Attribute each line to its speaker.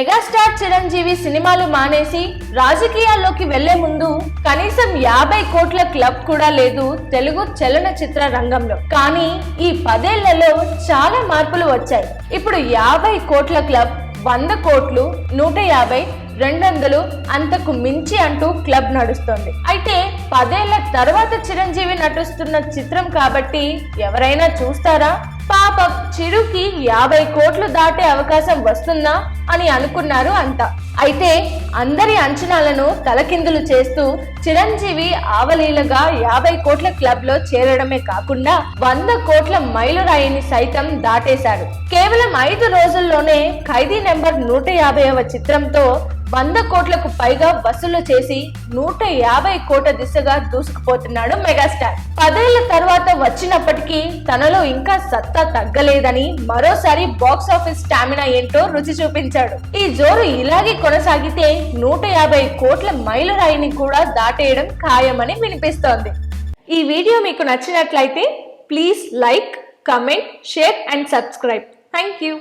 Speaker 1: Megastar Chiranjeevi సినిమాలు మానేసి రాజకీయాల్లోకి వెళ్ళే ముందు కనీసం యాభై కోట్ల క్లబ్ కూడా లేదు తెలుగు చలనచిత్ర రంగంలో. కానీ ఈ పదేళ్ళలో చాలా మార్పులు వచ్చాయి. ఇప్పుడు యాభై కోట్ల క్లబ్ వంద కోట్లు నూట యాభై రెండు వందలు అంతకు మించి అంటూ క్లబ్ నడుస్తోంది. అయితే పదేళ్ళ తర్వాత చిరంజీవి నటిస్తున్న చిత్రం కాబట్టి ఎవరైనా చూస్తారా? పాపం చిరుకి యాభై కోట్లు దాటే అవకాశం వస్తుందా అని అనుకున్నారు అంతా. అయితే అందరి అంచనాలను తలకిందులు చేస్తూ చిరంజీవి ఆవలీలగా యాభై కోట్ల క్లబ్లో చేరడమే కాకుండా వంద కోట్ల మైలురాయిని సైతం దాటేశారు కేవలం ఐదు రోజుల్లోనే ఖైదీ నెంబర్ నూట యాభైవ చిత్రంతో వంద కోట్లకు పైగా వసూలు చేసి నూట యాభై కోట్ల దిశగా దూసుకుపోతున్నాడు మెగాస్టార్. పదేళ్ళ తర్వాత వచ్చినప్పటికీ తనలో ఇంకా సత్తా తగ్గలేదని మరోసారి బాక్స్ ఆఫీస్ స్టామినా ఏంటో రుచి చూపించాడు. ఈ జోరు ఇలాగే కొనసాగితే నూట యాభై కోట్ల మైలురాయిని కూడా దాటేయడం ఖాయమని వినిపిస్తోంది. ఈ వీడియో మీకు నచ్చినట్లయితే please like comment share and subscribe. Thank you.